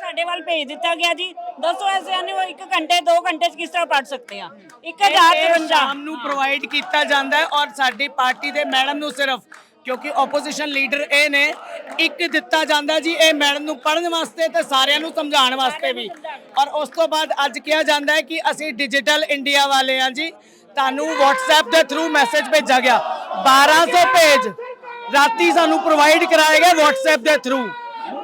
ਸਾਡੇ ਵੱਲ ਭੇਜ ਦਿੱਤਾ ਗਿਆ ਜੀ। ਦੱਸੋ ਐਸੇ ਨੇ ਉਹ 1 ਘੰਟੇ 2 ਘੰਟੇ ਚ ਕਿਸ ਤਰ੍ਹਾਂ ਪੜ ਸਕਦੇ ਆ? 1053 ਸ਼ਾਮ ਨੂੰ ਪ੍ਰੋਵਾਈਡ ਕੀਤਾ ਜਾਂਦਾ ਹੈ ਔਰ ਸਾਡੀ ਪਾਰਟੀ ਦੇ ਮੈਡਮ ਨੂੰ ਸਿਰਫ ਕਿਉਂਕਿ ਆਪੋਜੀਸ਼ਨ ਲੀਡਰ ਇਹ ਨੇ ਇੱਕ ਦਿੱਤਾ ਜਾਂਦਾ ਜੀ ਇਹ ਮੈਡਮ ਨੂੰ ਪੜਨ ਵਾਸਤੇ ਤੇ ਸਾਰਿਆਂ ਨੂੰ ਸਮਝਾਉਣ ਵਾਸਤੇ ਵੀ। ਔਰ ਉਸ ਤੋਂ ਬਾਅਦ ਅੱਜ ਕਿਹਾ ਜਾਂਦਾ ਹੈ ਕਿ ਅਸੀਂ ਡਿਜੀਟਲ ਇੰਡੀਆ ਵਾਲੇ ਹਾਂ ਜੀ। ਤੁਹਾਨੂੰ WhatsApp ਦੇ ਥਰੂ ਮੈਸੇਜ ਭੇਜਿਆ ਗਿਆ। 1200 ਪੇਜ ਰਾਤੀ ਸਾਨੂੰ ਪ੍ਰੋਵਾਈਡ ਕਰਾਏ ਗਏ WhatsApp ਦੇ ਥਰੂ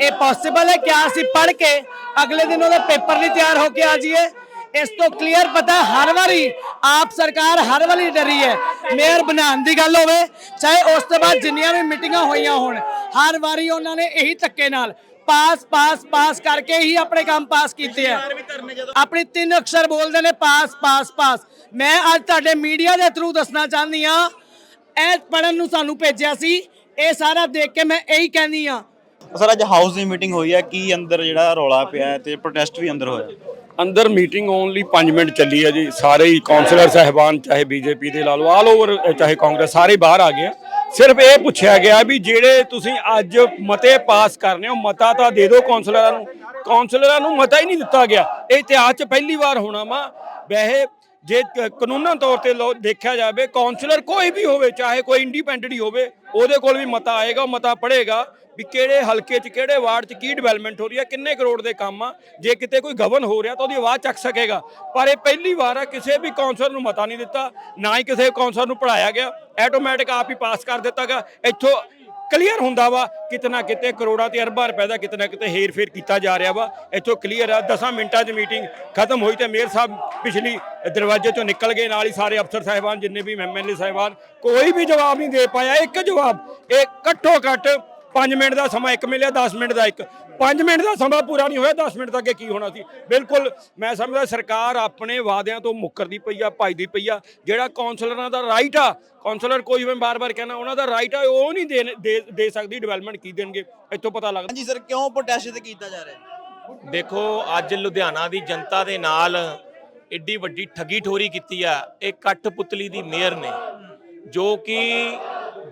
ਇਹ ਪੋਸੀਬਲ ਹੈ? ਕਿ ਅਸੀਂ ਪੜ੍ਹ ਕੇ ਅਗਲੇ ਦਿਨ ਉਹਦਾ ਪੇਪਰ ਨਹੀਂ ਤਿਆਰ ਹੋ ਕੇ ਆ ਜਾਈਏ? ਇਸ ਤੋਂ ਕਲੀਅਰ ਪਤਾ ਹਰ ਵਾਰੀ ਆਪ ਸਰਕਾਰ ਹਰ ਵਾਰੀ ਡਰੀ ਹੈ। ਮੇਅਰ ਬਣਾਉਣ ਦੀ ਗੱਲ ਹੋਵੇ ਚਾਹੇ ਉਸ ਤੋਂ ਬਾਅਦ ਜਿੰਨੀਆਂ ਵੀ ਮੀਟਿੰਗਾਂ ਹੋਈਆਂ ਹੋਣ ਹਰ ਵਾਰੀ ਉਹਨਾਂ ਨੇ ਇਹੀ ਧੱਕੇ ਨਾਲ ਪਾਸ ਪਾਸ ਪਾਸ ਕਰਕੇ ਹੀ ਆਪਣੇ ਕੰਮ ਪਾਸ ਕੀਤੇ ਆ। ਆਪਣੀ ਤਿੰਨ ਅਕਸ਼ਰ ਬੋਲਦੇ ਨੇ ਪਾਸ ਪਾਸ ਪਾਸ ਮੈਂ ਅੱਜ ਤੁਹਾਡੇ ਮੀਡੀਆ ਦੇ ਥਰੂ ਦੱਸਣਾ ਚਾਹੁੰਦੀ ਆ ਇਹ ਪੜਨ ਨੂੰ ਸਾਨੂੰ ਭੇਜਿਆ ਸੀ। ਇਹ ਸਾਰਾ ਦੇਖ ਕੇ ਮੈਂ ਇਹੀ ਕਹਿੰਦੀ ਆ ਸਰ, ਅੱਜ ਹਾਊਸ ਦੀ ਮੀਟਿੰਗ ਹੋਈ ਹੈ, ਕੀ ਅੰਦਰ ਜਿਹੜਾ ਰੌਲਾ ਪਿਆ ਹੈ ਤੇ ਪ੍ਰੋਟੈਸਟ ਵੀ ਅੰਦਰ ਹੋਇਆ? ਅੰਦਰ ਮੀਟਿੰਗ ਓਨਲੀ 5 ਮਿੰਟ ਚੱਲੀ ਹੈ ਜੀ। ਸਾਰੇ ਹੀ ਕਾਉਂਸਲਰ ਸਾਹਿਬਾਨ, ਚਾਹੇ ਬੀਜੇਪੀ ਦੇ ਲਾ ਲਓ ਆਲ ਓਵਰ ਚਾਹੇ ਕਾਂਗਰਸ, ਸਾਰੇ ਬਾਹਰ ਆ ਗਏ ਆ। ਸਿਰਫ ਇਹ ਪੁੱਛਿਆ ਗਿਆ ਵੀ ਜਿਹੜੇ ਤੁਸੀਂ ਅੱਜ ਮਤੇ ਪਾਸ ਕਰਨੇ ਹੋ, ਮਤਾ ਤਾਂ ਦੇ ਦਿਓ ਕਾਉਂਸਲਰਾਂ ਨੂੰ। ਕਾਉਂਸਲਰਾਂ ਨੂੰ ਮਤਾ ਹੀ ਨਹੀਂ ਦਿੱਤਾ ਗਿਆ। ਇਹ ਇਤਿਹਾਸ 'ਚ ਪਹਿਲੀ ਵਾਰ ਹੋਣਾ ਵਾ। ਵੈਸੇ ਜੇ ਕਾਨੂੰਨਾਂ ਤੌਰ ਤੇ ਲੋ ਦੇਖਿਆ ਜਾਵੇ ਕਾਉਂਸਲਰ ਕੋਈ ਵੀ ਹੋਵੇ, ਚਾਹੇ ਕੋਈ ਇੰਡੀਪੈਂਡੈਂਟ ਹੀ ਹੋਵੇ, ਉਹਦੇ ਕੋਲ ਵੀ ਮਤਾ ਆਏਗਾ, ਉਹ ਮਤਾ ਪੜ੍ਹੇਗਾ ਵੀ ਕਿਹੜੇ ਹਲਕੇ 'ਚ, ਕਿਹੜੇ ਵਾਰਡ 'ਚ ਕੀ ਡਿਵੈਲਪਮੈਂਟ ਹੋ ਰਹੀ ਹੈ, ਕਿੰਨੇ ਕਰੋੜ ਦੇ ਕੰਮ ਆ। ਜੇ ਕਿਤੇ ਕੋਈ ਗਵਨ ਹੋ ਰਿਹਾ ਤਾਂ ਉਹਦੀ ਆਵਾਜ਼ ਚੱਕ ਸਕੇਗਾ। ਪਰ ਇਹ ਪਹਿਲੀ ਵਾਰ ਆ, ਕਿਸੇ ਵੀ ਕਾਉਂਸਲਰ ਨੂੰ ਮਤਾ ਨਹੀਂ ਦਿੱਤਾ, ਨਾ ਹੀ ਕਿਸੇ ਕਾਉਂਸਲਰ ਨੂੰ ਪੜਾਇਆ ਗਿਆ। ਆਟੋਮੈਟਿਕ ਆਪ ਹੀ ਪਾਸ ਕਰ ਦਿੱਤਾ ਗਿਆ। ਇੱਥੋਂ ਕਲੀਅਰ ਹੁੰਦਾ ਵਾ, ਕਿਤਨਾ ਕਿਤੇ ਕਰੋੜਾਂ ਤੇ ਅਰਬਾਂ ਰੁਪਏ ਦਾ ਕਿਤਨਾ ਕਿਤੇ ਹੇਰ ਫੇਰ ਕੀਤਾ ਜਾ ਰਿਹਾ ਵਾ। ਇੱਥੋਂ ਕਲੀਅਰ ਆ 10 ਮਿੰਟਾਂ 'ਚ ਮੀਟਿੰਗ ਖਤਮ ਹੋਈ ਤੇ ਮੇਅਰ ਸਾਹਿਬ ਪਿਛਲੀ ਦਰਵਾਜ਼ੇ 'ਚੋਂ ਨਿਕਲ ਗਏ, ਨਾਲ ਹੀ ਸਾਰੇ ਅਫਸਰ ਸਾਹਿਬਾਨ, ਜਿੰਨੇ ਵੀ ਐਮਐਲਏ ਸਾਹਿਬਾਨ, ਕੋਈ ਵੀ ਜਵਾਬ ਨਹੀਂ ਦੇ ਪਾਇਆ, ਇੱਕ ਜਵਾਬ, ਇਹ ਘੱਟੋ ਘੱਟ 5 ਮਿੰਟ ਦਾ ਸਮਾਂ ਇੱਕ ਮਿਲਿਆ 10 ਮਿੰਟ ਦਾ ਇੱਕ। 5 ਮਿੰਟ ਦਾ ਸਮਾਂ ਪੂਰਾ ਨਹੀਂ ਹੋਇਆ 10 ਮਿੰਟ ਤੱਕ ਅੱਗੇ ਕੀ ਹੋਣਾ ਸੀ? ਬਿਲਕੁਲ ਮੈਂ ਸਮਝਦਾ ਸਰਕਾਰ ਆਪਣੇ ਵਾਅਦਿਆਂ ਤੋਂ ਮੁੱਕਰਦੀ ਪਈ ਆ ਭੱਜਦੀ ਪਈ ਆ। ਜਿਹੜਾ ਕਾਉਂਸਲਰਾਂ ਦਾ ਰਾਈਟ ਆ ਕਾਉਂਸਲਰ ਕੋਈ ਮੈਂ ਬਾਰ-ਬਾਰ ਕਹਿਣਾ ਉਹਨਾਂ ਦਾ ਰਾਈਟ ਆ ਉਹ ਨਹੀਂ ਦੇ- ਦੇ ਦੇ ਸਕਦੀ ਡਿਵੈਲਪਮੈਂਟ ਕੀ ਦੇਣਗੇ? ਇੱਥੋਂ ਪਤਾ ਲੱਗਦਾ ਹਾਂਜੀ ਸਰ ਕਿਉਂ ਪ੍ਰੋਟੈਸਟ ਤੇ ਕੀਤਾ ਜਾ ਰਿਹਾ ਦੇਖੋ ਅੱਜ ਲੁਧਿਆਣਾ ਦੀ ਜਨਤਾ ਦੇ ਨਾਲ ਏਡੀ ਵੱਡੀ ਠੱਗੀ ਠੋਰੀ ਕੀਤੀ ਆ ਇਹ ਕਠਪੁਤਲੀ ਦੀ ਮੇਅਰ ਨੇ। ਜੋ ਕਿ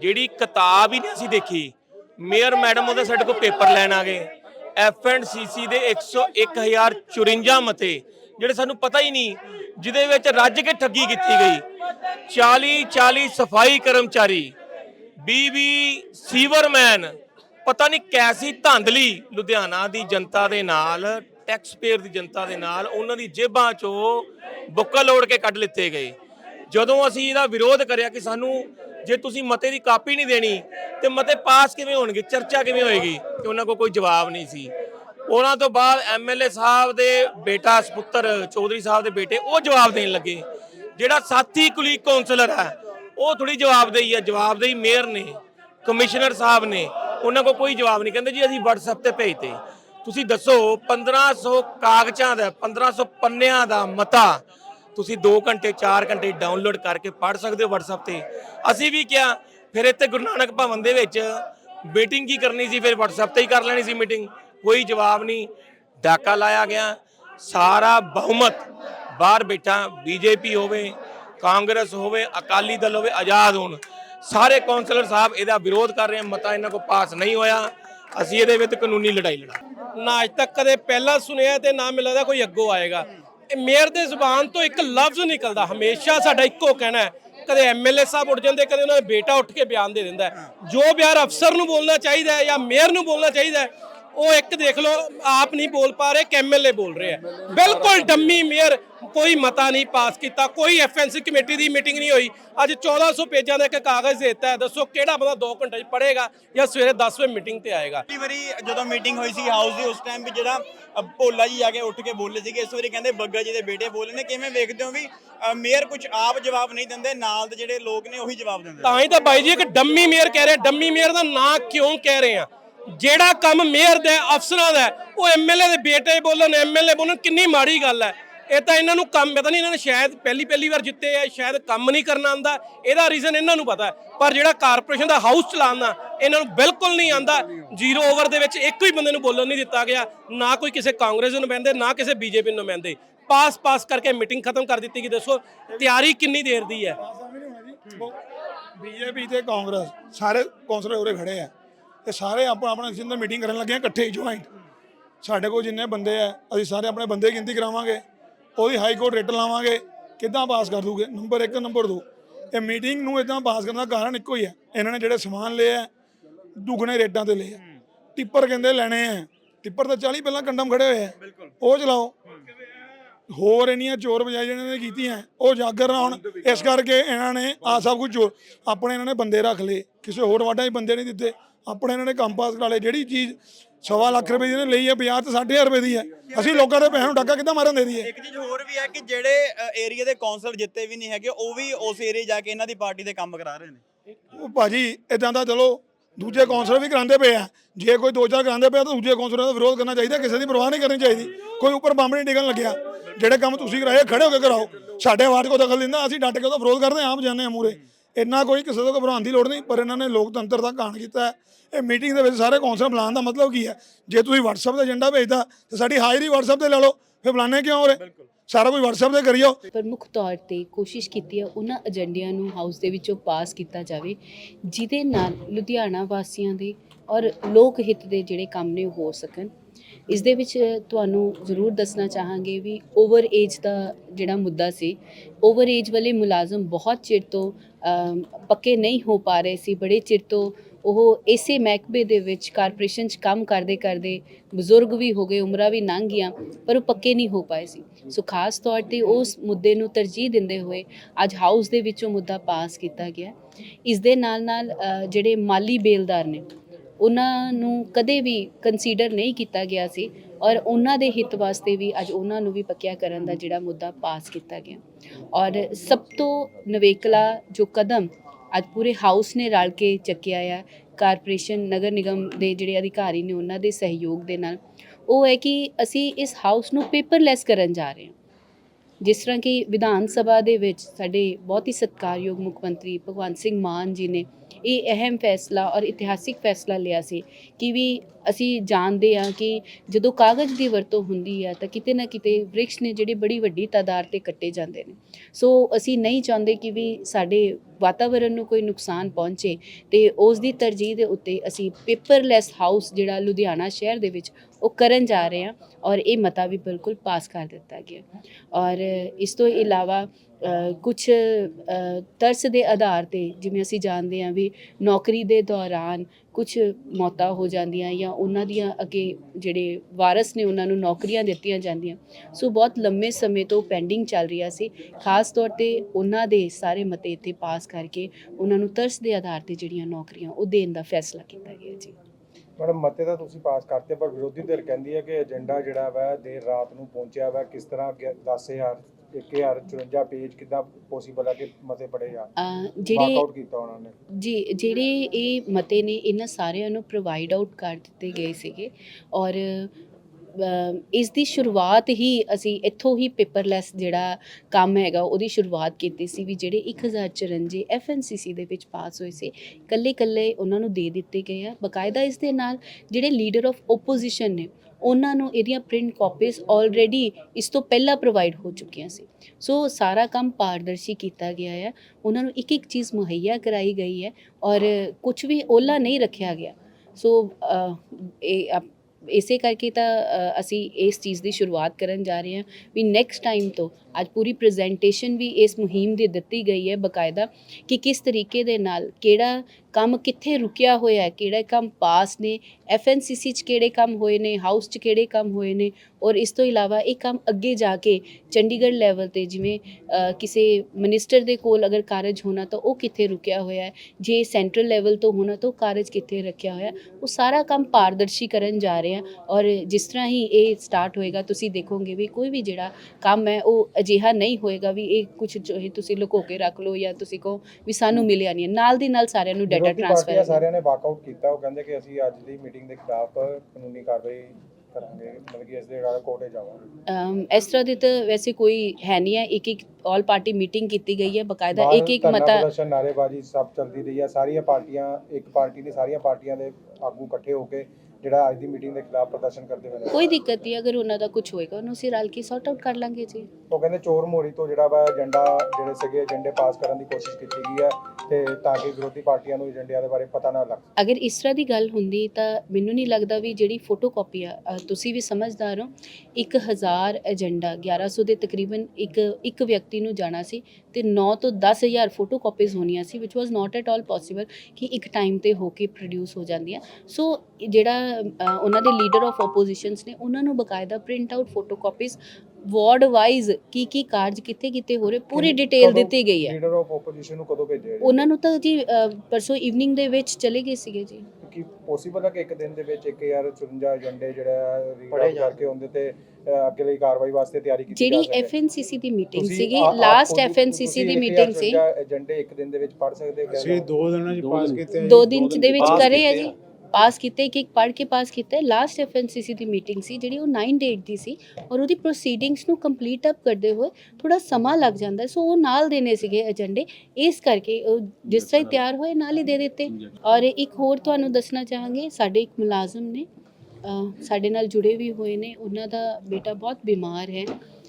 ਜਿਹੜੀ ਕਿਤਾਬ ਹੀ ਨਹੀਂ ਅਸੀਂ ਦੇਖੀ ਮੇਅਰ ਮੈਡਮ ਉਹਦੇ ਸਾਡੇ ਕੋਲ ਪੇਪਰ ਲੈਣ ਆ ਗਏ। ਐਫ ਐਂਡ ਸੀਸੀ ਦੇ 101054 ਮਤੇ, ਜਿਹੜੇ ਸਾਨੂੰ ਪਤਾ ਹੀ ਨਹੀਂ, ਜਿਹਦੇ ਵਿੱਚ ਰੱਜ ਕੇ ਠੱਗੀ ਕੀਤੀ ਗਈ। 40 40 ਸਫ਼ਾਈ ਕਰਮਚਾਰੀ 20 20 ਸੀਵਰਮੈਨ, ਪਤਾ ਨਹੀਂ ਕੈਸੀ ਧਾਂਦਲੀ ਲੁਧਿਆਣਾ ਦੀ ਜਨਤਾ ਦੇ ਨਾਲ ਟੈਕਸ ਪੇਅਰ ਦੀ ਜਨਤਾ ਦੇ ਨਾਲ ਉਹਨਾਂ ਦੀ ਜੇਬਾਂ ਚੋਂ ਬੁੱਕਲ ਲੋੜ ਕੇ ਕੱਢ ਲਿੱਤੇ ਗਏ। ਜਦੋਂ ਅਸੀਂ ਇਹਦਾ ਵਿਰੋਧ ਕਰਿਆ ਕਿ ਸਾਨੂੰ ਜੇ ਤੁਸੀਂ ਮਤੇ ਦੀ ਕਾਪੀ ਨਹੀਂ ਦੇਣੀ ਤੇ ਮਤੇ ਪਾਸ ਕਿਵੇਂ ਹੋਣਗੇ? ਚਰਚਾ ਕਿਵੇਂ ਹੋਏਗੀ? ਤੇ ਉਹਨਾਂ ਕੋਲ ਕੋਈ ਜਵਾਬ ਨਹੀਂ ਸੀ। ਉਹਨਾਂ ਤੋਂ ਬਾਅਦ ਐਮਐਲਏ ਸਾਹਿਬ ਦੇ ਬੇਟਾ ਸੁਪੁੱਤਰ ਚੌਧਰੀ ਸਾਹਿਬ ਦੇ ਬੇਟੇ ਉਹ ਜਵਾਬ ਦੇਣ ਲੱਗੇ। ਜਿਹੜਾ ਸਾਥੀ ਕੁਲੀਗ ਕਾਉਂਸਲਰ ਹੈ, ਉਹ ਥੋੜੀ ਜਵਾਬਦੇਹੀ ਹੈ। ਜਵਾਬਦੇਹੀ ਮੇਅਰ ਨੇ, ਕਮਿਸ਼ਨਰ ਸਾਹਿਬ ਨੇ। ਉਹਨਾਂ ਕੋਲ ਕੋਈ ਜਵਾਬ ਨਹੀਂ। ਕਹਿੰਦੇ ਜੀ, ਅਸੀਂ WhatsApp ਤੇ ਭੇਜਤੇ। ਤੁਸੀਂ ਦੱਸੋ 1500 ਕਾਗਜ਼ਾਂ ਦਾ 1500 ਪੰਨਿਆਂ ਦਾ ਮਤਾ ਤੁਸੀਂ 2 ਘੰਟੇ 4 ਘੰਟੇ ਡਾਊਨਲੋਡ ਕਰਕੇ ਪੜ੍ਹ ਸਕਦੇ ਹੋ WhatsApp ਤੇ। ਅਸੀਂ ਵੀ ਕਿਹਾ, ਫਿਰ ਇੱਥੇ ਗੁਰੂ ਨਾਨਕ ਭਵਨ ਦੇ ਵਿੱਚ ਮੀਟਿੰਗ ਕੀ ਕਰਨੀ ਸੀ, ਫਿਰ WhatsApp ਤੇ ਹੀ ਕਰ ਲੈਣੀ ਸੀ ਮੀਟਿੰਗ ਕੋਈ ਜਵਾਬ ਨਹੀਂ। ਡਾਕਾ ਲਾਇਆ ਗਿਆ। ਸਾਰਾ ਬਹੁਮਤ। ਬਾਹਰ ਬੈਠਾ ਬੀਜੇਪੀ ਹੋਵੇ, ਕਾਂਗਰਸ ਹੋਵੇ, ਅਕਾਲੀ ਦਲ ਹੋਵੇ, ਆਜ਼ਾਦ ਹੋਣ। ਸਾਰੇ ਕਾਉਂਸਲਰ ਸਾਹਿਬ ਇਹਦਾ ਵਿਰੋਧ ਕਰ ਰਹੇ ਮਤਾ ਇਹਨਾਂ ਕੋ ਪਾਸ ਨਹੀਂ ਹੋਇਆ। ਅਸੀਂ ਇਹਦੇ ਵਿੱਚ ਕਾਨੂੰਨੀ ਲੜਾਈ ਲੜਾ ਨਾ ਅੱਜ ਤੱਕ ਕਦੇ ਪਹਿਲਾਂ ਸੁਣਿਆ ਤੇ ਨਾ ਮੈਨੂੰ ਲੱਗਦਾ ਕੋਈ ਅੱਗੋਂ ਆਏਗਾ। ਇਹ ਮੇਅਰ ਦੇ ਜ਼ੁਬਾਨ ਤੋਂ ਇੱਕ ਲਫ਼ਜ਼ ਨਿਕਲਦਾ ਹਮੇਸ਼ਾ ਸਾਡਾ ਇੱਕੋ ਕਹਿਣਾ ਹੈ। ਕਦੇ ਐਮਐਲਏ ਸਾਹਿਬ ਉੱਠ ਜਾਂਦੇ ਕਦੇ ਉਹਨਾਂ ਦਾ ਬੇਟਾ ਉੱਠ ਕੇ ਬਿਆਨ ਦੇ ਦਿੰਦਾ ਜੋ ਬਿਆਨ ਅਫਸਰ ਨੂੰ ਬੋਲਣਾ ਚਾਹੀਦਾ ਹੈ ਜਾਂ ਮੇਅਰ ਨੂੰ ਬੋਲਣਾ ਚਾਹੀਦਾ ਹੈ, ਉਹ ਇੱਕ ਦੇਖ ਲਓ ਆਪ ਨਹੀਂ ਬੋਲ ਪਾ ਰਹੇ ਕਿ ਐਮਐਲਏ ਬੋਲ ਰਹੇ ਆ। ਬਿਲਕੁਲ ਡੰਮੀ ਮੇਅਰ ਕੋਈ ਮਤਾ ਨਹੀਂ ਪਾਸ ਕੀਤਾ ਕੋਈ ਐਫਐਨਸੀ ਕਮੇਟੀ ਦੀ ਮੀਟਿੰਗ ਨਹੀਂ ਹੋਈ। ਅੱਜ 1400 ਪੇਜਾਂ ਦਾ ਇੱਕ ਕਾਗਜ਼ ਦਿੱਤਾ ਹੈ ਦੱਸੋ ਕਿਹੜਾ ਬੰਦਾ 2 ਘੰਟੇ 'ਚ ਪੜ੍ਹੇਗਾ ਜਾਂ ਸਵੇਰੇ 10 ਵਜੇ ਮੀਟਿੰਗ ਤੇ ਆਏਗਾ? ਪਿਛਲੀ ਵਾਰੀ ਜਦੋਂ ਮੀਟਿੰਗ ਹੋਈ ਸੀ ਹਾਊਸ ਦੀ ਉਸ ਟਾਈਮ ਵੀ ਜਿਹੜਾ ਭੋਲਾ ਜੀ ਆ ਕੇ ਉੱਠ ਕੇ ਬੋਲੇ ਸੀਗੇ ਇਸ ਵਾਰੀ ਕਹਿੰਦੇ ਬੱਗਾ ਜੀ ਦੇ ਬੇਟੇ ਬੋਲੇ ਨੇ ਕਿਵੇਂ ਵੇਖਦੇ ਹੋ ਵੀ ਮੇਅਰ ਕੁਝ ਆਪ ਜਵਾਬ ਨਹੀਂ ਦਿੰਦੇ ਨਾਲ ਦੇ ਜਿਹੜੇ ਲੋਕ ਨੇ ਉਹੀ ਜਵਾਬ ਦਿੰਦੇ ਤਾਂ ਹੀ ਤਾਂ ਬਾਈ ਜੀ ਇੱਕ ਡੰਮੀ ਮੇਅਰ ਕਹਿ ਰਹੇ ਡੰਮੀ ਮੇਅਰ ਦਾ ਨਾਂ ਕਿਉਂ ਕਹਿ ਰਹੇ ਆ? ਜਿਹੜਾ ਕੰਮ ਮੇਅਰ ਦਾ ਅਫਸਰਾਂ ਦਾ ਹੈ, ਉਹ ਐਮਐਲਏ ਦੇ ਬੇਟੇ ਬੋਲਣ ਐਮਐਲਏ ਬੋਲਣ ਕਿੰਨੀ ਮਾੜੀ ਗੱਲ ਹੈ। ਇਹ ਤਾਂ ਇਹਨਾਂ ਨੂੰ ਕੰਮ ਪਤਾ ਨਹੀਂ ਇਹਨਾਂ ਨੇ ਸ਼ਾਇਦ ਪਹਿਲੀ ਪਹਿਲੀ ਵਾਰ ਜਿੱਤੇ ਆ ਸ਼ਾਇਦ ਕੰਮ ਨਹੀਂ ਕਰਨਾ ਆਂਦਾ ਇਹਦਾ ਰੀਜ਼ਨ ਇਹਨਾਂ ਨੂੰ ਪਤਾ ਪਰ ਜਿਹੜਾ ਕਾਰਪੋਰੇਸ਼ਨ ਦਾ ਹਾਊਸ ਚਲਾਉਣਾ ਇਹਨਾਂ ਨੂੰ ਬਿਲਕੁਲ ਨਹੀਂ ਆਂਦਾ ਜ਼ੀਰੋ ਓਵਰ ਦੇ ਵਿੱਚ ਇੱਕ ਵੀ ਬੰਦੇ ਨੂੰ ਬੋਲਣ ਨਹੀਂ ਦਿੱਤਾ ਗਿਆ। ਨਾ ਕੋਈ ਕਿਸੇ ਕਾਂਗਰਸ ਨੂੰ ਨੁਮਾਇੰਦੇ ਨਾ ਕਿਸੇ ਬੀਜੇਪੀ ਨੂੰ ਨੁਮਾਇੰਦੇ ਪਾਸ ਪਾਸ ਕਰਕੇ ਮੀਟਿੰਗ ਖਤਮ ਕਰ ਦਿੱਤੀ ਕਿ ਦੱਸੋ ਤਿਆਰੀ ਕਿੰਨੀ ਦੇਰ ਦੀ ਹੈ? ਬੀਜੇਪੀ ਤੇ ਕਾਂਗਰਸ ਸਾਰੇ ਕੌਂਸਲਰ ਉਰੇ ਖੜੇ ਆ। ਤੇ ਸਾਰੇ ਆਪਣਾ ਆਪਣਾ ਨਾਲ ਮੀਟਿੰਗ ਕਰਨ ਲੱਗੇ ਆ ਇਕੱਠੇ ਜੁਆਇੰਟ ਸਾਡੇ ਕੋਲ ਜਿੰਨੇ ਬੰਦੇ ਆ ਅਸੀਂ ਸਾਰੇ ਆਪਣੇ ਬੰਦੇ ਗਿਣਤੀ ਕਰਾਵਾਂਗੇ। ਉਹਦੀ ਹਾਈ ਕੋਰਟ ਰਿਟ ਲਾਵਾਂਗੇ ਕਿੱਦਾਂ ਪਾਸ ਕਰ ਦੂਗੇ? ਨੰਬਰ 1 ਨੰਬਰ 2 ਇਹ ਮੀਟਿੰਗ ਨੂੰ ਇਦਾਂ ਪਾਸ ਕਰਨ ਦਾ ਕਾਰਨ ਇੱਕੋ ਹੀ ਹੈ ਇਹਨਾਂ ਨੇ ਜਿਹੜੇ ਸਮਾਨ ਲਏ ਆ ਦੁੱਗਣੇ ਰੇਟਾਂ ਤੇ ਲਏ ਆ। ਟਿੱਪਰ ਕਹਿੰਦੇ ਲੈਣੇ ਆ। ਟਿੱਪਰ ਤਾਂ 40 ਪਹਿਲਾਂ ਕੰਡਮ ਖੜੇ ਹੋਏ ਆ। ਉਹ ਚਲਾਓ। ਹੋਰ ਇੰਨੀਆਂ ਚੋਰ ਬਜਾਈ ਜਿਹਨਾਂ ਨੇ ਕੀਤੀਆਂ ਉਹ ਜਾਗਰ ਨਾ ਹੋਣ। ਇਸ ਕਰਕੇ ਇਹਨਾਂ ਨੇ ਆ ਸਭ ਕੁਝ ਚੋਰ ਆਪਣੇ ਇਹਨਾਂ ਨੇ ਬੰਦੇ ਰੱਖ ਲਏ। ਕਿਸੇ ਹੋਰ ਵਾਢਾਂ 'ਚ ਬੰਦੇ ਨਹੀਂ ਦਿੱਤੇ। ਆਪਣੇ ਇਹਨਾਂ ਨੇ ਕੰਮ ਪਾਸ ਕਰਾ ਲਏ। ਜਿਹੜੀ ਚੀਜ਼ ਸਵਾ ਲੱਖ ਰੁਪਏ ਦੀ ਇਹਨੇ ਲਈ ਹੈ ਬਾਜ਼ਾਰ 'ਚ 60000 ਰੁਪਏ ਦੀ ਹੈ ਅਸੀਂ ਲੋਕਾਂ ਦੇ ਪੈਸੇ ਨੂੰ ਡਾਕਾ ਕਿੱਦਾਂ ਮਾਰਨ ਦੇ ਦਈਏ? ਇੱਕ ਚੀਜ਼ ਹੋਰ ਵੀ ਹੈ ਕਿ ਜਿਹੜੇ ਏਰੀਆ ਦੇ ਕੌਂਸਲਰ ਜਿੱਤੇ ਵੀ ਨਹੀਂ ਹੈਗੇ ਉਹ ਵੀ ਉਸ ਏਰੀਆ ਜਾ ਕੇ ਇਹਨਾਂ ਦੀ ਪਾਰਟੀ ਦੇ ਕੰਮ ਕਰਾ ਰਹੇ ਨੇ। ਉਹ ਭਾਜੀ ਇਦਾਂ ਦਾ ਚਲੋ ਦੂਜੇ ਕੌਂਸਲਰ ਵੀ ਕਰਾਉਂਦੇ ਪਏ ਆ। ਜੇ ਕੋਈ ਦੋ ਚਾਰ ਕਰਾਉਂਦੇ ਪਿਆ ਤਾਂ ਦੂਜੇ ਕੌਂਸਲਰਾਂ ਦਾ ਵਿਰੋਧ ਕਰਨਾ ਚਾਹੀਦਾ ਕਿਸੇ ਦੀ ਪਰਵਾਹ ਨਹੀਂ ਕਰਨੀ ਚਾਹੀਦੀ। ਕੋਈ ਉੱਪਰ ਬੰਬ ਨਹੀਂ ਡਿੱਗਣ ਲੱਗਿਆ। ਜਿਹੜੇ ਕੰਮ ਤੁਸੀਂ ਕਰਾਏ ਖੜੇ ਹੋ ਕੇ ਕਰਾਓ। ਸਾਡੇ ਵਾਰਡ ਕੋ ਦਖਲ ਦਿੰਦਾ ਅਸੀਂ ਡਟ ਕੇ ਉਹਦਾ ਵਿਰੋਧ ਕਰਦੇ ਹਾਂ, ਆਪ ਜਾਂਦੇ ਆ ਮੂਰੇ ਇੰਨਾ ਕੋਈ ਕਿਸੇ ਤੋਂ ਘਬਰਾਉਣ ਦੀ ਲੋੜ ਨਹੀਂ ਪਰ ਇਹਨਾਂ ਨੇ ਲੋਕਤੰਤਰ ਦਾ ਕਾਣ ਕੀਤਾ ਹੈ। ਇਹ ਮੀਟਿੰਗ ਦੇ ਵਿੱਚ ਸਾਰੇ ਕੌਂਸਲਰ ਬੁਲਾਉਣ ਦਾ ਮਤਲਬ ਕੀ ਹੈ? ਜੇ ਤੁਸੀਂ WhatsApp 'ਤੇ ਏਜੰਡਾ ਭੇਜਦਾ ਤੇ ਸਾਡੀ ਹਾਜ਼ਰੀ WhatsApp ਤੇ ਲੈ ਲਓ ਫਿਰ ਬੁਲਾਣੇ ਕਿਉਂ ਹੋ ਰਹੇ? ਸਾਰਾ ਕੁਝ WhatsApp ਤੇ ਕਰਿਓ। ਪ੍ਰਮੁੱਖ ਤੌਰ ਤੇ ਕੋਸ਼ਿਸ਼ ਕੀਤੀ ਹੈ ਉਹਨਾਂ ਏਜੰਡਿਆਂ ਨੂੰ ਹਾਊਸ ਦੇ ਵਿੱਚੋਂ ਪਾਸ ਕੀਤਾ ਜਾਵੇ, ਜਿਹਦੇ ਨਾਲ ਲੁਧਿਆਣਾ ਵਾਸੀਆਂ ਦੇ ਔਰ ਲੋਕ ਹਿੱਤ ਦੇ ਜਿਹੜੇ ਕੰਮ ਨੇ ਉਹ ਹੋ ਸਕਣ। ਇਸ ਦੇ ਵਿੱਚ ਤੁਹਾਨੂੰ ਜ਼ਰੂਰ ਦੱਸਣਾ ਚਾਹਾਂਗੇ ਵੀ ਓਵਰ ਏਜ ਦਾ ਜਿਹੜਾ ਮੁੱਦਾ ਸੀ ਓਵਰ ਏਜ ਵਾਲੇ ਮੁਲਾਜ਼ਮ ਬਹੁਤ ਚਿਰ ਤੋਂ ਪੱਕੇ ਨਹੀਂ ਹੋ ਪਾ ਰਹੇ ਸੀ, ਬੜੇ ਚਿਰ ਤੋਂ ਉਹ ਇਸੇ ਮਹਿਕਮੇ ਦੇ ਵਿੱਚ ਕਾਰਪੋਰੇਸ਼ਨ 'ਚ ਕੰਮ ਕਰਦੇ ਕਰਦੇ ਬਜ਼ੁਰਗ ਵੀ ਹੋ ਗਏ, ਉਮਰਾਂ ਵੀ ਲੰਘ ਗਈਆਂ, ਪਰ ਉਹ ਪੱਕੇ ਨਹੀਂ ਹੋ ਪਾਏ ਸੀ। ਸੋ ਖਾਸ ਤੌਰ ਤੇ ਉਸ ਮੁੱਦੇ ਨੂੰ ਤਰਜੀਹ ਦਿੰਦੇ ਹੋਏ ਅੱਜ ਹਾਊਸ ਦੇ ਵਿੱਚੋਂ ਮੁੱਦਾ ਪਾਸ ਕੀਤਾ ਗਿਆ। ਇਸ ਦੇ ਨਾਲ ਨਾਲ ਜਿਹੜੇ ਮਾਲੀ ਬੇਲਦਾਰ ਨੇ, ਉਹਨਾਂ ਨੂੰ ਕਦੇ ਵੀ ਕੰਸੀਡਰ ਨਹੀਂ ਕੀਤਾ ਗਿਆ ਸੀ ਔਰ ਉਹਨਾਂ ਦੇ ਹਿੱਤ ਵਾਸਤੇ ਵੀ ਅੱਜ ਉਹਨਾਂ ਨੂੰ ਵੀ ਪੱਕਿਆ ਕਰਨ ਦਾ ਜਿਹੜਾ ਮੁੱਦਾ ਪਾਸ ਕੀਤਾ ਗਿਆ। ਔਰ ਸਭ ਤੋਂ ਨਵੇਕਲਾ ਜੋ ਕਦਮ ਅੱਜ ਪੂਰੇ ਹਾਊਸ ਨੇ ਰਲ ਕੇ ਚੱਕਿਆ ਆ। ਕਾਰਪੋਰੇਸ਼ਨ, ਨਗਰ ਨਿਗਮ ਦੇ ਜਿਹੜੇ ਅਧਿਕਾਰੀ ਨੇ ਉਹਨਾਂ ਦੇ ਸਹਿਯੋਗ ਦੇ ਨਾਲ। ਉਹ ਹੈ ਕਿ ਅਸੀਂ ਇਸ ਹਾਊਸ ਨੂੰ ਪੇਪਰਲੈਸ ਕਰਨ ਜਾ ਰਹੇ ਹਾਂ। ਜਿਸ ਤਰ੍ਹਾਂ ਕਿ ਵਿਧਾਨ ਸਭਾ ਦੇ ਵਿੱਚ ਸਾਡੇ ਬਹੁਤ ਹੀ ਸਤਿਕਾਰਯੋਗ ਮੁੱਖ ਮੰਤਰੀ ਭਗਵੰਤ ਸਿੰਘ ਮਾਨ ਜੀ ਨੇ ਇਹ ਅਹਿਮ ਫੈਸਲਾ ਔਰ ਇਤਿਹਾਸਿਕ ਫੈਸਲਾ ਲਿਆ ਸੀ ਕਿ ਵੀ ਅਸੀਂ ਜਾਣਦੇ ਹਾਂ ਕਿ ਜਦੋਂ ਕਾਗਜ਼ ਦੀ ਵਰਤੋਂ ਹੁੰਦੀ ਆ ਤਾਂ ਕਿਤੇ ਨਾ ਕਿਤੇ ਵ੍ਰਿਕਸ਼ ਨੇ ਜਿਹੜੇ ਬੜੀ ਵੱਡੀ ਤਾਦਾਦ ਤੇ ਕੱਟੇ ਜਾਂਦੇ ਨੇ। ਸੋ ਅਸੀਂ ਨਹੀਂ ਚਾਹੁੰਦੇ ਕਿ ਵੀ ਸਾਡੇ ਵਾਤਾਵਰਣ ਨੂੰ ਕੋਈ ਨੁਕਸਾਨ ਪਹੁੰਚੇ ਤੇ ਉਸ ਦੀ ਤਰਜੀਹ ਦੇ ਉੱਤੇ ਅਸੀਂ ਪੇਪਰਲੈਸ ਹਾਊਸ ਜਿਹੜਾ ਲੁਧਿਆਣਾ ਸ਼ਹਿਰ ਦੇ ਵਿੱਚ ਉਹ ਕਰਨ ਜਾ ਰਹੇ ਹਾਂ ਔਰ ਇਹ ਮਤਾ ਵੀ ਬਿਲਕੁਲ ਪਾਸ ਕਰ ਦਿੱਤਾ ਗਿਆ। ਔਰ ਇਸ ਤੋਂ ਇਲਾਵਾ ਕੁਝ ਤਰਸ ਦੇ ਆਧਾਰ ਤੇ ਜਿਵੇਂ ਅਸੀਂ ਜਾਣਦੇ ਹਾਂ ਵੀ ਨੌਕਰੀ ਦੇ ਦੌਰਾਨ ਕੁਝ ਮੌਤਾਂ ਹੋ ਜਾਂਦੀਆਂ ਜਾਂ ਉਹਨਾਂ ਦੀਆਂ ਅੱਗੇ ਜਿਹੜੇ ਵਾਰਸ ਨੇ ਉਹਨਾਂ ਨੂੰ ਨੌਕਰੀਆਂ ਦਿੱਤੀਆਂ ਜਾਂਦੀਆਂ। ਸੋ ਬਹੁਤ ਲੰਮੇ ਸਮੇਂ ਤੋਂ ਪੈਂਡਿੰਗ ਚੱਲ ਰਿਹਾ ਸੀ। ਖਾਸ ਤੌਰ ਤੇ ਉਹਨਾਂ ਦੇ ਸਾਰੇ ਮਤੇ ਇੱਥੇ ਪਾਸ ਕਰਕੇ ਉਹਨਾਂ ਨੂੰ ਤਰਸ ਦੇ ਆਧਾਰ ਤੇ ਜਿਹੜੀਆਂ ਨੌਕਰੀਆਂ ਉਹ ਦੇਣ ਦਾ ਫੈਸਲਾ ਕੀਤਾ ਗਿਆ ਜੀ। ਮੈਡਮ ਮਤੇ ਤਾਂ ਤੁਸੀਂ ਪਾਸ ਕਰਤੇ ਪਰ ਵਿਰੋਧੀ ਧਿਰ ਕਹਿੰਦੀ ਹੈ ਕਿ ਏਜੰਡਾ ਜਿਹੜਾ ਵਾ ਦੇਰ ਰਾਤ ਨੂੰ ਪਹੁੰਚਿਆ ਵਾ। ਕਿਸ ਤਰ੍ਹਾਂ ਗਿਆ- 10000 1054 ਪੇਜ ਕਿਦਾਂ ਪੋਸੀਬਲ ਹੈ ਕਿ ਮਤੇ ਪੜੇ ਜਾ ਅਹ ਜਿਹੜੇ ਵਾਕਆਊਟ ਕੀਤਾ ਉਹਨਾਂ ਨੇ। ਜੀ ਜਿਹੜੇ ਇਹ ਮਤੇ ਨੇ ਇਹਨਾਂ ਸਾਰਿਆਂ ਨੂੰ ਪ੍ਰੋਵਾਈਡ ਆਊਟ ਕਰ ਦਿੱਤੇ ਗਏ ਸੀਗੇ। ਔਰ ਇਸ ਦੀ ਸ਼ੁਰੂਆਤ ਹੀ ਅਸੀਂ ਇੱਥੋਂ ਹੀ ਪੇਪਰਲੈਸ ਜਿਹੜਾ ਕੰਮ ਹੈਗਾ, ਉਹਦੀ ਸ਼ੁਰੂਆਤ ਕੀਤੀ ਸੀ ਵੀ ਜਿਹੜੇ 1054 ਐਫਐਨਸੀਸੀ ਦੇ ਵਿੱਚ ਪਾਸ ਹੋਏ ਸੀ ਕੱਲੇ ਕੱਲੇ ਉਹਨਾਂ ਨੂੰ ਦੇ ਦਿੱਤੇ ਗਏ ਆ। ਬਕਾਇਦਾ ਇਸ ਦੇ ਨਾਲ ਜਿਹੜੇ ਲੀਡਰ ਆਫ ਓਪੋਜੀਸ਼ਨ ਨੇ, ਉਹਨਾਂ ਨੂੰ ਇਹਦੀਆਂ ਪ੍ਰਿੰਟ ਕਾਪੀਜ਼ ਆਲਰੇਡੀ ਇਸ ਤੋਂ ਪਹਿਲਾਂ ਪ੍ਰੋਵਾਈਡ ਹੋ ਚੁੱਕੀਆਂ ਸੀ। ਸੋ ਸਾਰਾ ਕੰਮ ਪਾਰਦਰਸ਼ੀ ਕੀਤਾ ਗਿਆ ਹੈ ਉਹਨਾਂ ਨੂੰ ਇੱਕ ਇੱਕ ਚੀਜ਼ ਮੁਹੱਈਆ ਕਰਾਈ ਗਈ ਹੈ ਔਰ ਕੁਝ ਵੀ ਓਲਾ ਨਹੀਂ ਰੱਖਿਆ ਗਿਆ। ਸੋ ਇਹ ਅਪ- ਇਸੇ ਕਰਕੇ ਤਾਂ ਅਸੀਂ ਇਸ ਚੀਜ਼ ਦੀ ਸ਼ੁਰੂਆਤ ਕਰਨ ਜਾ ਰਹੇ ਹਾਂ ਵੀ ਨੈਕਸਟ ਟਾਈਮ ਤੋਂ ਅੱਜ ਪੂਰੀ ਪ੍ਰੈਜੈਂਟੇਸ਼ਨ ਵੀ ਇਸ ਮੁਹਿੰਮ ਦੀ ਦਿੱਤੀ ਗਈ ਹੈ ਬਕਾਇਦਾ ਕਿ ਕਿਸ ਤਰੀਕੇ ਦੇ ਨਾਲ ਕਿਹੜਾ ਕੰਮ ਕਿੱਥੇ ਰੁਕਿਆ ਹੋਇਆ ਹੈ? ਕਿਹੜਾ ਕੰਮ ਪਾਸ ਨੇ? ਐਫਐਨਸੀਸੀ ਚ ਕਿਹੜੇ ਕੰਮ ਹੋਏ ਨੇ? ਹਾਊਸ ਚ ਕਿਹੜੇ ਕੰਮ ਹੋਏ ਨੇ? ਔਰ ਇਸ ਤੋਂ ਇਲਾਵਾ ਇਹ ਕੰਮ ਅੱਗੇ ਜਾ ਕੇ ਚੰਡੀਗੜ੍ਹ ਲੈਵਲ ਤੇ ਜਿਵੇਂ ਕਿਸੇ ਮਿਨਿਸਟਰ ਦੇ ਕੋਲ ਅਗਰ ਕਾਰਜ ਹੋਣਾ ਤਾਂ ਉਹ ਕਿੱਥੇ ਰੁਕਿਆ ਹੋਇਆ ਹੈ? ਜੇ ਸੈਂਟਰਲ ਲੈਵਲ ਤੋਂ ਹੋਣਾ ਤਾਂ ਉਹ ਕਾਰਜ ਕਿੱਥੇ ਰੱਖਿਆ ਹੋਇਆ ਉਹ ਸਾਰਾ ਕੰਮ ਪਾਰਦਰਸ਼ੀ ਕਰਨ ਜਾ ਰਹੇ ਹਾਂ ਔਰ ਜਿਸ ਤਰ੍ਹਾਂ ਹੀ ਇਹ ਸਟਾਰਟ ਹੋਏਗਾ, ਤੁਸੀਂ ਦੇਖੋਗੇ ਵੀ ਕੋਈ ਵੀ ਜਿਹੜਾ ਕੰਮ ਹੈ ਉਹ ਅਜਿਹਾ ਨਹੀਂ ਹੋਏਗਾ ਵੀ ਇਹ ਕੁਝ ਜੋ ਤੁਸੀਂ ਲੁਕੋ ਕੇ ਰੱਖ ਲਓ ਜਾਂ ਤੁਸੀਂ ਕਹੋ ਵੀ ਸਾਨੂੰ ਮਿਲਿਆ ਨਹੀਂ ਹੈ। ਨਾਲ ਦੀ ਨਾਲ ਸਾਰਿਆਂ ਨੂੰ ਡਾਟਾ ਪਾਰਟੀਆਂ ਟ੍ਰਾਂਸਫਰ ਸਾਰਿਆਂ ਨੇ ਵਾਕਆਊਟ ਕੀਤਾ ਉਹ ਕਹਿੰਦੇ ਕਿ ਅਸੀਂ ਅੱਜ ਦੀ ਮੀਟਿੰਗ ਦੇ ਖਿਲਾਫ ਕਾਨੂੰਨੀ ਕਾਰਵਾਈ ਕਰਾਂਗੇ ਮਤਲਬ ਕਿ ਇਸ ਦੇ ਨਾਲ ਕੋਰਟੇ ਜਾਵਾਂਗੇ। ਅਮ, ਇਸ ਤਰ੍ਹਾਂ ਦੀ ਤਾਂ ਵੈਸੇ ਕੋਈ ਹੈ ਨਹੀਂ ਹੈ ਇੱਕ ਇੱਕ ਆਲ ਪਾਰਟੀ ਮੀਟਿੰਗ ਕੀਤੀ ਗਈ ਹੈ ਬਕਾਇਦਾ ਇੱਕ ਇੱਕ ਧਰਨਾ ਮਤਾ ਪ੍ਰਦਰਸ਼ਨ ਨਾਅਰੇਬਾਜ਼ੀ ਸਭ ਚੱਲਦੀ ਰਹੀ ਹੈ ਸਾਰੀਆਂ ਪਾਰਟੀਆਂ ਇੱਕ ਪਾਰਟੀ ਦੀ ਸਾਰੀਆਂ ਪਾਰਟੀਆਂ ਦੇ ਆਗੂ ਇਕੱਠੇ ਹੋ ਕੇ ਜਿਹੜਾ ਅੱਜ ਦੀ ਮੀਟਿੰਗ ਦੇ ਖਿਲਾਫ ਪ੍ਰਦਰਸ਼ਨ ਕਰਦੇ ਹੋਏ ਕੋਈ ਦਿੱਕਤ ਨਹੀਂ ਅਗਰ ਉਹਨਾਂ ਦਾ ਕੁਝ ਹੋਏਗਾ ਉਹਨੂੰ ਅਸੀਂ ਰਲ ਕੇ ਸੌਟ ਆਊਟ ਕਰ ਲਾਂਗੇ ਜੀ। ਉਹ ਕਹਿੰਦੇ ਚੋਰ ਮੋਰੀ ਤੋਂ ਜਿਹੜਾ ਵਾ ਏਜੰਡਾ ਜਿਹੜੇ ਸੀਗੇ, ਏਜੰਡੇ ਪਾਸ ਕਰਨ ਦੀ ਕੋਸ਼ਿਸ਼ ਕੀਤੀ ਗਈ ਹੈ ਤੇ ਤਾਂ ਕਿ ਵਿਰੋਧੀ ਪਾਰਟੀਆਂ ਨੂੰ ਏਜੰਡਿਆਂ ਦੇ ਬਾਰੇ ਪਤਾ ਨਾ ਲੱਗ ਅਗਰ ਇਸ ਤਰ੍ਹਾਂ ਦੀ ਗੱਲ ਹੁੰਦੀ ਤਾਂ ਮੈਨੂੰ ਨਹੀਂ ਲੱਗਦਾ ਵੀ ਜਿਹੜੀ ਫੋਟੋਕਾਪੀ ਆ ਤੁਸੀਂ ਵੀ ਸਮਝਦਾਰ ਹੋ। 1000 ਏਜੰਡਾ 1100 ਦੇ ਤਕਰੀਬਨ ਇੱਕ ਇੱਕ ਵਿਅਕਤੀ ਨੂੰ ਜਾਣਾ ਸੀ ਤੇ 9 ਤੋਂ 10000 ਫੋਟੋਕਾਪੀਜ਼ ਹੋਣੀਆਂ ਸੀ, which was not at all possible ਕਿ ਇੱਕ ਟਾਈਮ ਤੇ ਹੋ ਕੇ ਪ੍ਰੋਡਿਊਸ ਹੋ ਜਾਂਦੀਆਂ। ਸੋ ਜਿਹੜਾ ਉਹਨਾਂ ਦੇ ਲੀਡਰ ਆਫ ਆਪੋਜੀਸ਼ਨਸ ਨੇ, ਉਹਨਾਂ ਨੂੰ ਬਕਾਇਦਾ print out photocopies ward wise ਕੀ ਕੀ ਕਾਰਜ ਕਿੱਥੇ ਕਿੱਥੇ ਹੋ ਰਹੇ ਪੂਰੀ ਡਿਟੇਲ ਦਿੱਤੀ ਗਈ ਹੈ। ਲੀਡਰ ਆਫ ਆਪੋਜੀਸ਼ਨ ਨੂੰ ਕਦੋਂ ਭੇਜਿਆ ਜੀ? ਉਹਨਾਂ ਨੂੰ ਤਾਂ ਜੀ ਅ, ਪਰਸੋਂ ਈਵਨਿੰਗ ਦੇ ਵਿੱਚ ਚਲੇ ਗਏ ਸੀਗੇ ਜੀ। ਕੀ ਪੋਸੀਬਲ ਹੈ ਕਿ ਇੱਕ ਦਿਨ ਦੇ ਵਿੱਚ 1054 ਏਜੰਡੇ ਜਿਹੜਾ ਰੀਡ ਕਰਕੇ ਉਹਦੇ ਤੇ ਅ, ਅੱਗੇ ਲਈ ਕਾਰਵਾਈ ਵਾਸਤੇ ਤਿਆਰੀ ਕੀਤੀ ਜਾ ਜਿਹੜੀ ਸਕੇ ਐਫਐਨਸੀਸੀ ਦੀ ਮੀਟਿੰਗ ਤੁਸੀਂ ਸੀਗੀ ਆ- ਆਪ ਲਾਸਟ ਖੁਦ- ਐਫਐਨਸੀਸੀ ਤੁਸੀਂ ਦੀ ਮੀਟਿੰਗ ਸੀ ਚੁਰੰਜਾ ਏਜੰਡੇ ਇੱਕ ਦਿਨ ਦੇ ਵਿੱਚ ਪੜ ਸਕਦੇ ਹੋ? ਅਸੀਂ ਦੋ ਦਿਨਾਂ 'ਚ ਪਾਸ ਕੀਤੇ ਆ ਦੋ ਦਿਨ ਚ ਦੇ ਵਿੱਚ ਕਰੇ ਹੈ ਜੀ। ਪਾਸ ਕੀਤੇ, ਇੱਕ ਇੱਕ ਪੜ੍ਹ ਕੇ ਪਾਸ ਕੀਤਾ ਲਾਸਟ ਐਫਐਨਸੀਸੀ ਦੀ ਮੀਟਿੰਗ ਸੀ, ਜਿਹੜੀ ਉਹ 9 ਡੇਟ ਦੀ ਸੀ ਔਰ ਉਹਦੀ ਪ੍ਰੋਸੀਡਿੰਗਸ ਨੂੰ ਕੰਪਲੀਟ ਅਪ ਕਰਦੇ ਹੋਏ ਥੋੜਾ ਸਮਾਂ ਲੱਗ ਜਾਂਦਾ ਸੋ ਉਹ ਨਾਲ ਦੇਣੇ ਸੀਗੇ ਏਜੰਡੇ ਇਸ ਕਰਕੇ ਉਹ ਜਿਸ ਤਰ੍ਹਾਂ ਹੀ ਤਿਆਰ ਹੋਏ, ਨਾਲ ਹੀ ਦੇ ਦਿੱਤੇ ਔਰ ਇੱਕ ਹੋਰ ਤੁਹਾਨੂੰ ਦੱਸਣਾ ਚਾਹਾਂਗੇ, ਸਾਡੇ ਇੱਕ ਮੁਲਾਜ਼ਮ ਨੇ ਸਾਡੇ ਨਾਲ ਜੁੜੇ ਵੀ ਹੋਏ ਨੇ, ਉਹਨਾਂ ਦਾ ਬੇਟਾ ਬਹੁਤ ਬਿਮਾਰ ਹੈ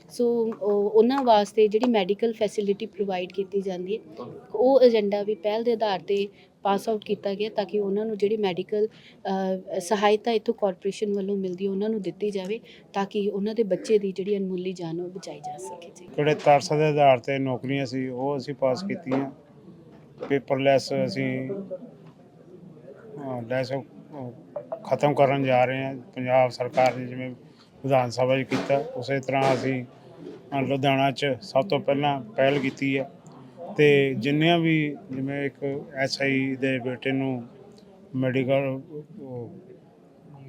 ਸੋ ਉਹ- ਉਹਨਾਂ ਵਾਸਤੇ ਜਿਹੜੀ ਮੈਡੀਕਲ ਫੈਸਿਲਿਟੀ ਪ੍ਰੋਵਾਈਡ ਕੀਤੀ ਜਾਂਦੀ ਹੈ, ਉਹ ਏਜੰਡਾ ਵੀ ਪਹਿਲ ਦੇ ਆਧਾਰ ਤੇ ਪਾਸ ਆਊਟ ਕੀਤਾ ਗਿਆ ਤਾਂ ਕਿ ਉਹਨਾਂ ਨੂੰ ਜਿਹੜੀ ਮੈਡੀਕਲ ਸਹਾਇਤਾ ਇਥੋਂ ਕਾਰਪੋਰੇਸ਼ਨ ਵੱਲੋਂ ਮਿਲਦੀ ਹੈ, ਉਹਨਾਂ ਨੂੰ ਦਿੱਤੀ ਜਾਵੇ ਤਾਂ ਕਿ ਉਹਨਾਂ ਦੇ ਬੱਚੇ ਦੀ ਜਿਹੜੀ ਅਨਮੁੱਲੀ ਜਾਨ ਉਹ ਬਚਾਈ ਜਾ ਸਕੇ, ਜੀ। ਜਿਹੜੇ ਤਰਸ ਦੇ ਆਧਾਰ ਤੇ ਨੌਕਰੀਆਂ ਸੀ, ਉਹ ਅਸੀਂ ਪਾਸ ਕੀਤੀਆਂ। ਪੇਪਰਲੈਸ ਅਸੀਂ ਲੈਸ ਖਤਮ ਕਰਨ ਜਾ ਰਹੇ ਹਾਂ। ਪੰਜਾਬ ਸਰਕਾਰ ਨੇ ਜਿਵੇਂ ਵਿਧਾਨ ਸਭਾ 'ਚ ਕੀਤਾ। ਉਸੇ ਤਰ੍ਹਾਂ ਅਸੀਂ ਲੁਧਿਆਣਾ 'ਚ ਸਭ ਤੋਂ ਪਹਿਲਾਂ ਪਹਿਲ ਕੀਤੀ ਹੈ ਤੇ ਜਿੰਨੀਆਂ ਵੀ ਜਿਵੇਂ ਇੱਕ ਐਸਆਈ ਦੇ ਬੇਟੇ ਨੂੰ ਮੈਡੀਕਲ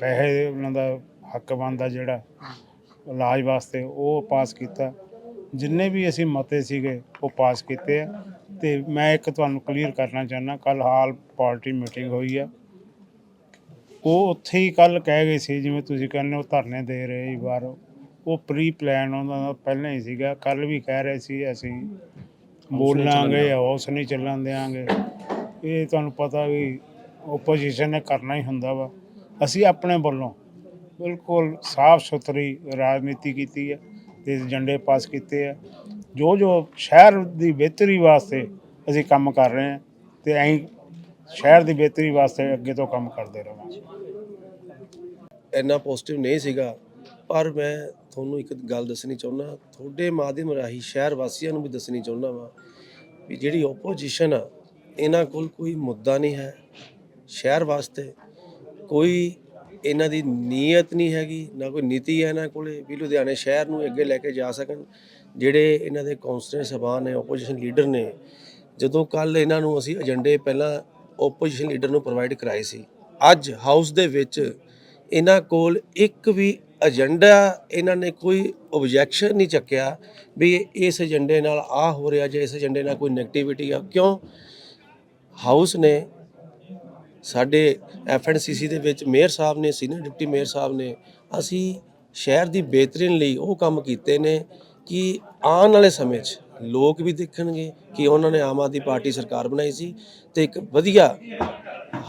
ਪੈਸੇ ਉਹਨਾਂ ਦਾ ਹੱਕ ਬਣਦਾ ਜਿਹੜਾ, ਇਲਾਜ ਵਾਸਤੇ, ਉਹ ਪਾਸ ਕੀਤਾ। ਜਿੰਨੇ ਵੀ ਅਸੀਂ ਮਤੇ ਸੀਗੇ, ਉਹ ਪਾਸ ਕੀਤੇ ਆ। ਤੇ ਮੈਂ ਇੱਕ ਤੁਹਾਨੂੰ ਕਲੀਅਰ ਕਰਨਾ ਚਾਹੁੰਦਾ ਕੱਲ ਹਾਲ ਪਾਰਟੀ ਮੀਟਿੰਗ ਹੋਈ ਆ। ਉਹ ਉੱਥੇ ਹੀ ਕੱਲ ਕਹਿ ਗਏ ਸੀ ਜਿਵੇਂ ਤੁਸੀਂ ਕਹਿੰਦੇ ਹੋ ਧਰਨੇ ਦੇ ਰਹੇ ਸੀ ਬਾਹਰ। ਉਹ ਪ੍ਰੀ ਪਲਾਨ ਉਹਨਾਂ ਦਾ ਪਹਿਲਾਂ ਹੀ ਸੀਗਾ ਕੱਲ ਵੀ ਕਹਿ ਰਹੇ ਸੀ ਅਸੀਂ ਬੋਲਾਂਗੇ ਹਾਊਸ ਨਹੀਂ ਚੱਲਣ ਦੇਾਂਗੇ ਇਹ ਤੁਹਾਨੂੰ ਪਤਾ ਵੀ ਓਪੋਜੀਸ਼ਨ ਨੇ ਕਰਨਾ ਹੀ ਹੁੰਦਾ ਵਾ। ਅਸੀਂ ਆਪਣੇ ਵੱਲੋਂ ਬਿਲਕੁਲ ਸਾਫ਼ ਸੁਥਰੀ ਰਾਜਨੀਤੀ ਕੀਤੀ ਹੈ ਤੇ ਏਜੰਡੇ ਪਾਸ ਕੀਤੇ ਆ। ਜੋ ਜੋ ਸ਼ਹਿਰ ਦੀ ਬਿਹਤਰੀ ਵਾਸਤੇ ਅਸੀਂ ਕੰਮ ਕਰ ਰਹੇ ਹਾਂ ਤੇ ਐਂ ਸ਼ਹਿਰ ਦੀ ਬਿਹਤਰੀ ਵਾਸਤੇ ਅੱਗੇ ਤੋਂ ਕੰਮ ਕਰਦੇ ਰਹਾਂਗੇ ਇੰਨਾ ਪੋਜ਼ਿਟਿਵ ਨਹੀਂ ਸੀਗਾ, ਪਰ ਮੈਂ ਤੁਹਾਨੂੰ ਇੱਕ ਗੱਲ ਦੱਸਣੀ ਚਾਹੁੰਦਾ ਤੁਹਾਡੇ ਮਾਧਿਅਮ ਰਾਹੀਂ ਸ਼ਹਿਰ ਵਾਸੀਆਂ ਨੂੰ ਵੀ ਦੱਸਣੀ ਚਾਹੁੰਦਾ ਵਾਂ ਵੀ ਜਿਹੜੀ ਓਪੋਜੀਸ਼ਨ ਆ, ਇਹਨਾਂ ਕੋਲ ਕੋਈ ਮੁੱਦਾ ਨਹੀਂ ਹੈ ਸ਼ਹਿਰ ਵਾਸਤੇ, ਕੋਈ ਇਹਨਾਂ ਦੀ ਨੀਅਤ ਨਹੀਂ ਹੈਗੀ, ਨਾ ਕੋਈ ਨੀਤੀ ਹੈ ਇਹਨਾਂ ਕੋਲੇ ਵੀ ਲੁਧਿਆਣੇ ਸ਼ਹਿਰ ਨੂੰ ਅੱਗੇ ਲੈ ਕੇ ਜਾ ਸਕਣ। ਜਿਹੜੇ ਇਹਨਾਂ ਦੇ ਕਾਉਂਸਲਰ ਸਭਾ ਨੇ ਓਪੋਜੀਸ਼ਨ ਲੀਡਰ ਨੇ, ਜਦੋਂ ਕੱਲ ਇਹਨਾਂ ਨੂੰ ਅਸੀਂ ਏਜੰਡੇ ਪਹਿਲਾਂ ਓਪੋਜੀਸ਼ਨ ਲੀਡਰ ਨੂੰ ਪ੍ਰੋਵਾਈਡ ਕਰਾਏ ਸੀ। ਅੱਜ ਹਾਊਸ ਦੇ ਵਿੱਚ ਇਹਨਾਂ ਕੋਲ ਇੱਕ ਵੀ ਏਜੰਡਾ ਇਹਨਾਂ ਨੇ ਕੋਈ ਓਬਜੈਕਸ਼ਨ ਨਹੀਂ ਚੱਕਿਆ ਵੀ ਇਸ ਏਜੰਡੇ ਨਾਲ ਆ ਹੋ ਰਿਹਾ ਜਾਂ ਇਸ ਏਜੰਡੇ ਨਾਲ ਕੋਈ ਨੈਗੇਟਿਵਿਟੀ ਆ। ਕਿਉਂ? ਹਾਊਸ ਨੇ ਸਾਡੇ ਐਫਐਨਸੀਸੀ ਦੇ ਵਿੱਚ ਮੇਅਰ ਸਾਹਿਬ ਨੇ ਸੀਨੀਅਰ ਡਿਪਟੀ ਮੇਅਰ ਸਾਹਿਬ ਨੇ, ਅਸੀਂ ਸ਼ਹਿਰ ਦੀ ਬਿਹਤਰੀ ਲਈ ਉਹ ਕੰਮ ਕੀਤੇ ਨੇ ਕਿ ਆਉਣ ਵਾਲੇ ਸਮੇਂ 'ਚ ਲੋਕ ਵੀ ਦੇਖਣਗੇ ਕਿ ਉਹਨਾਂ ਨੇ ਆਮ ਆਦਮੀ ਪਾਰਟੀ ਸਰਕਾਰ ਬਣਾਈ ਸੀ ਤੇ ਇੱਕ ਵਧੀਆ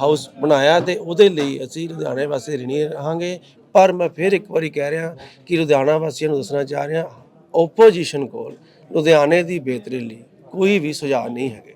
ਹਾਊਸ ਬਣਾਇਆ ਤੇ ਉਹਦੇ ਲਈ ਅਸੀਂ ਲੁਧਿਆਣੇ ਵਾਸਤੇ ਰਿਣੀ ਰਹਾਂਗੇ। ਪਰ ਮੈਂ ਫਿਰ ਇੱਕ ਵਾਰੀ ਕਹਿ ਰਿਹਾ ਕਿ ਲੁਧਿਆਣਾ ਵਾਸੀਆਂ ਨੂੰ ਦੱਸਣਾ ਚਾਹ ਰਿਹਾ ਓਪੋਜੀਸ਼ਨ ਕੋਲ ਲੁਧਿਆਣੇ ਦੀ ਬਿਹਤਰੀ ਲਈ ਕੋਈ ਵੀ ਸੁਝਾਅ ਨਹੀਂ ਹੈਗੇ।